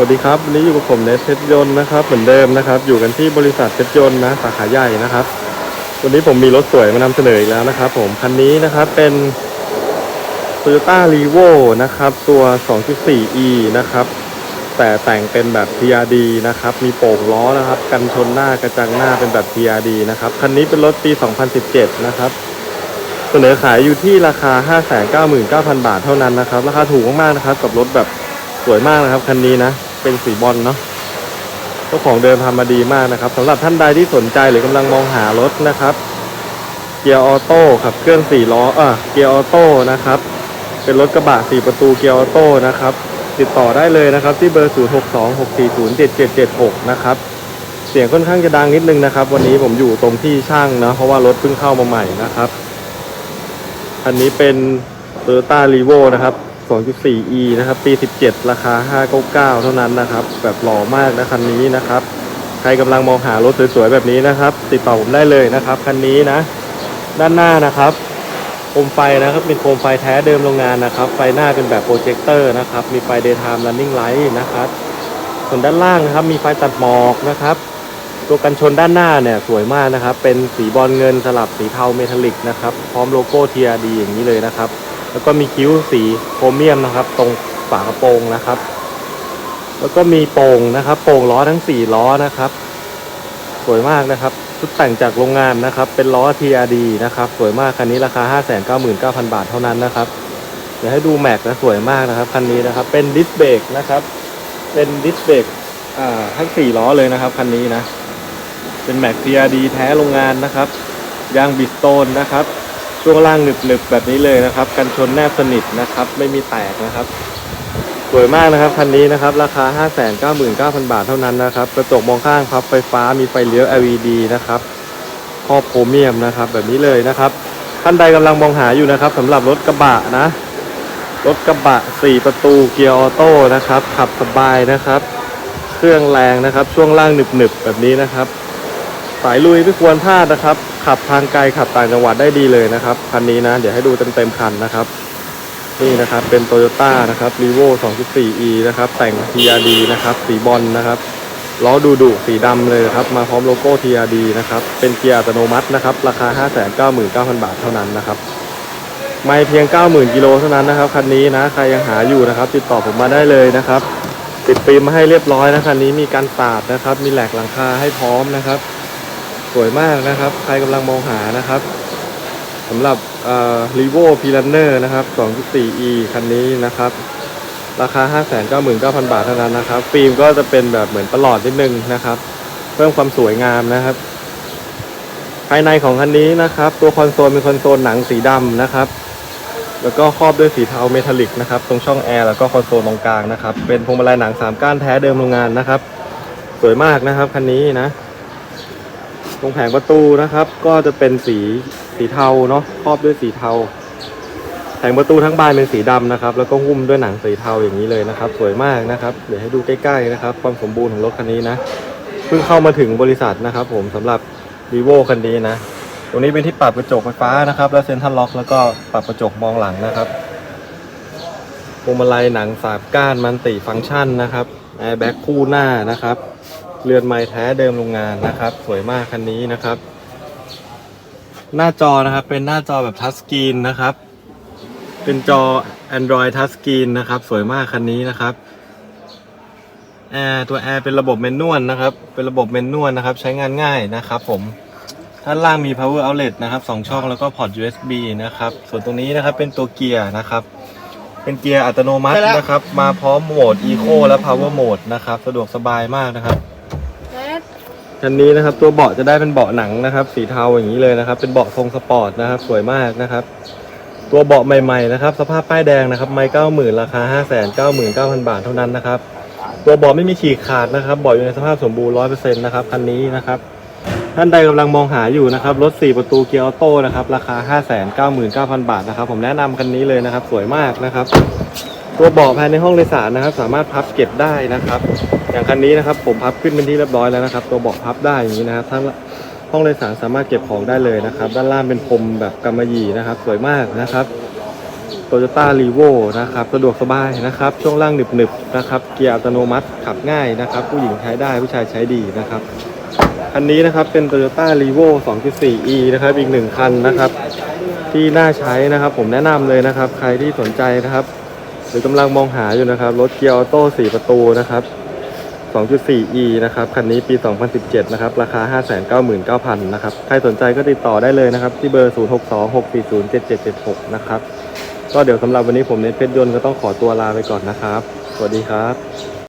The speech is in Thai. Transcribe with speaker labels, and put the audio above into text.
Speaker 1: วัสดีครับวันนี้อยู่กับผมเนสเพชรยนต์นะครับเหมือนเดิมนะครับ อยู่กันที่บริษัทเพชรยนต์นะสาขาใหญ่นะครับ วันนี้ผมมีรถสวยมานำเสนออีกแล้วนะครับ ผมคันนี้นะครับเป็น Toyota r e v o นะครับ ตัว 2.4e นะครับ แต่แต่งเป็นแบบ TRD นะครับ มีโป่งล้อนะครับ กันชนหน้ากระจังหน้าเป็นแบบ TRD นะครับคันนี้เป็นรถปี 2017 นะครับเสนอขายอยู่ที่ราคา 599,000 บาทเท่านั้นนะครับ ราคาถูกมากๆนะครับ กับรถแบบสวยมากนะครับคันนี้นะ เป็นสีบอลเนาะเจ้าของเดิมทำมาดีมากนะครับสำหรับท่านใดที่สนใจหรือกำลังมองหารถนะครับ เกียร์ออโต้ขับเคลื่อน4ล้อเออเกียร์ออโต้นะครับ เป็นรถกระบะ4ประตูเกียร์ออโต้นะครับ ติดต่อได้เลยนะครับ ที่เบอร์ 0626407776 นะครับ เสียงค่อนข้างจะดังนิดนึงนะครับ วันนี้ผมอยู่ตรงที่ช่างนะเพราะว่ารถเพิ่งเข้ามาใหม่นะครับคันนี้เป็น Toyota r e v o นะครับ 2.4e นะครับปี 17 ราคา 599 เท่านั้นนะครับ แบบหล่อมากนะคันนี้นะครับ ใครกำลังมองหารถสวยๆแบบนี้นะครับ ติดต่อผมได้เลยนะครับคันนี้นะ ด้านหน้านะครับโคมไฟนะครับเป็นโคมไฟแท้เดิมโรงงานนะครับ ไฟหน้าเป็นแบบโปรเจคเตอร์นะครับ มีไฟ daytime running light นะครับ ส่วนด้านล่างนะครับ มีไฟตัดหมอกนะครับ ตัวกันชนด้านหน้าเนี่ยสวยมากนะครับ เป็นสีบอลเงินสลับสีเทาเมทัลลิกนะครับ พร้อมโลโก้ TRD อย่างนี้เลยนะครับ แล้วก็มีคิ้วสีโครเมียมนะครับ ตรงฝากระโปรงนะครับ แล้วก็มีโป่งนะครับ โป่งล้อทั้ง4ล้อนะครับ สวยมากนะครับ ชุดแต่งจากโรงงานนะครับ เป็นล้อ TRD นะครับ สวยมากคันนี้ราคา 599,000 บาทเท่านั้นนะครับ เดี๋ยวให้ดูแม็กนะสวยมากนะครับคันนี้นะครับ เป็นดิสเบรกนะครับ เป็นดิสเบรกอ่าทั้ง4ล้อเลยนะครับคันนี้นะ เป็นแม็ก TRD แท้โรงงานนะครับ ยางบิสโตนนะครับ ช่วงล่างหนึบๆแบบนี้เลยนะครับ กันชนแนบสนิทนะครับ ไม่มีแตกนะครับ สวยมากนะครับคันนี้นะครับ ราคา 599,000 บาทเท่านั้นนะครับ กระจกมองข้างพับไฟฟ้ามีไฟเลี้ยว LED นะครับครอบโครเมียมนะครับ แบบนี้เลยนะครับท่านใดกำลังมองหาอยู่นะครับสำหรับรถกระบะนะ รถกระบะ 4 ประตูเกียร์ออโต้นะครับ ขับสบายนะครับ เครื่องแรงนะครับ ช่วงล่างหนึบๆแบบนี้นะครับ สายลุยไม่ควรพลาดนะครับ ขับทางไกลขับต่างจังหวัดได้ดีเลยนะครับคันนี้นะ เดี๋ยวให้ดูเต็มๆคันนะครับ นี่นะครับเป็น Toyota นะครับ r e v o 2.4e นะครับ แต่ง TRD นะครับ สีบอลนะครับล้อดูดุสีดำเลยนะครับ มาพร้อมโลโก้ TRD นะครับ เป็นเกียร์อัตโนมัตินะครับ ราคา 599,000 บาทเท่านั้นนะครับ ไม่เพียง 90,000กิโลเท่านั้นนะครับ คันนี้นะ ใครยังหาอยู่นะครับ ติดต่อผมมาได้เลยนะครับ ติดฟิล์มมาให้เรียบร้อยนะคันนี้มีการสาดนะครับ มีแหลกหลังคาให้พร้อมนะครับ สวยมากนะครับ ใครกำลังมองหานะครับสำหรับเอ่อ r e v o p i l a n e r นะครับ 2.4e คันนี้นะครับ ราคา 599,000 บาทเท่านั้นนะครับ ฟิล์มก็จะเป็นแบบเหมือนประหลอดนิดนึงนะครับ เพิ่มความสวยงามนะครับ ภายในของคันนี้นะครับ ตัวคอนโซลเป็นคอนโซลหนังสีดำนะครับ แล้วก็ครอบด้วยสีเทาเมทัลลิกนะครับ ตรงช่องแอร์แล้วก็คอนโซลตรงกลางนะครับ เป็นพวงมาลัยหนัง 3 ก้านแท้เดิมโรงงานนะครับ สวยมากนะครับคันนี้นะ ตรงแผงประตูนะครับ ก็จะเป็นสีสีเทาเนาะครอบด้วยสีเทา แผงประตูทั้งบานเป็นสีดำนะครับ แล้วก็หุ้มด้วยหนังสีเทาอย่างนี้เลยนะครับ สวยมากนะครับ เดี๋ยวให้ดูใกล้ๆนะครับ ความสมบูรณ์ของรถคันนี้นะเพิ่งเข้ามาถึงบริษัทนะครับ ผมสำหรับ v ีโวคันนี้นะตรงนี้เป็นที่ปรับกระจกไฟฟ้านะครับ และเซ็นทรัลล็อก แล้วก็ปรับกระจกมองหลังนะครับพวงมาลัยหนังสามก้านมันติฟังก์ชันนะครับแอร์แบ็กคู่หน้านะครับ เรือนไม้แท้เดิมโรงงานนะครับ สวยมากคันนี้นะครับ หน้าจอนะครับเป็นหน้าจอแบบทัชสกรีนนะครับ เป็นจอ Android Touch Screen นะครับ สวยมากคันนี้นะครับแอร์ตัวแอร์เป็นระบบเมนนวลนะครับ เป็นระบบเมนนวลนะครับ ใช้งานง่ายนะครับผมด้านล่างมี power outlet นะครับสองช่องแล้วก็พอร์ต USB นะครับ ส่วนตรงนี้นะครับเป็นตัวเกียร์นะครับ เป็นเกียร์อัตโนมัตินะครับ มาพร้อมโหมด Eco และ Power Mode นะครับ สะดวกสบายมากนะครับ คันนี้นะครับตัวเบาะจะได้เป็นเบาะหนังนะครับ สีเทาอย่างนี้เลยนะครับ เป็นเบาะทรงสปอร์ตนะครับสวยมากนะครับ ตัวเบาะใหม่ๆนะครับ สภาพป้ายแดงนะครับ ไม่เก้าหมื่นราคาห้าแสนเก้าหมื่นเก้าพันบาทเท่านั้นนะครับ ตัวเบาะไม่มีฉีกขาดนะครับเบาะอยู่ในสภาพสมบูรณ์ร้อยเปอร์เซ็นต์นะครับคันนี้นะครับท่านใดกำลังมองหาอยู่นะครับรถ 4 ประตูเกียร์ออโต้นะครับราคา 5 9 9 0 0 0 บาทนะครับ ผมแนะนำคันนี้เลยนะครับ สวยมากนะครับ ตัวเบาะภายในห้องโดยสารนะครับ สามารถพับเก็บได้นะครับ อย่างคันนี้นะครับ ผมพับขึ้นเป็นที่เรียบร้อยแล้วนะครับ ตัวเบาะพับได้อย่างนี้นะครับทั้งห้องโดยสารสามารถเก็บของได้เลยนะครับ ด้านล่างเป็นพรมแบบกำมะหยี่นะครับ สวยมากนะครับ Toyota r e v o นะครับสะดวกสบายนะครับ ช่วงล่างหนึบๆนะครับ เกียร์อัตโนมัติขับง่ายนะครับ ผู้หญิงใช้ได้ผู้ชายใช้ดีนะครับคันนี้นะครับเป็น Toyota r e v o 2.4e นะครับอีกหนึ่งคันนะครับ ที่น่าใช้นะครับ ผมแนะนำเลยนะครับ ใครที่สนใจนะครับ หรือกำลังมองหาอยู่นะครับ รถเกียร์ออโต้4ประตูนะครับ 2.4e นะครับ คันนี้ปี 2017 นะครับ ราคา 599,000 นะครับ ใครสนใจก็ติดต่อได้เลยนะครับ ที่เบอร์ 0626407776 นะครับ ก็เดี๋ยวสำหรับวันนี้ผมเน็ตเพชรยนต์ก็ต้องขอตัวลาไปก่อนนะครับ สวัสดีครับ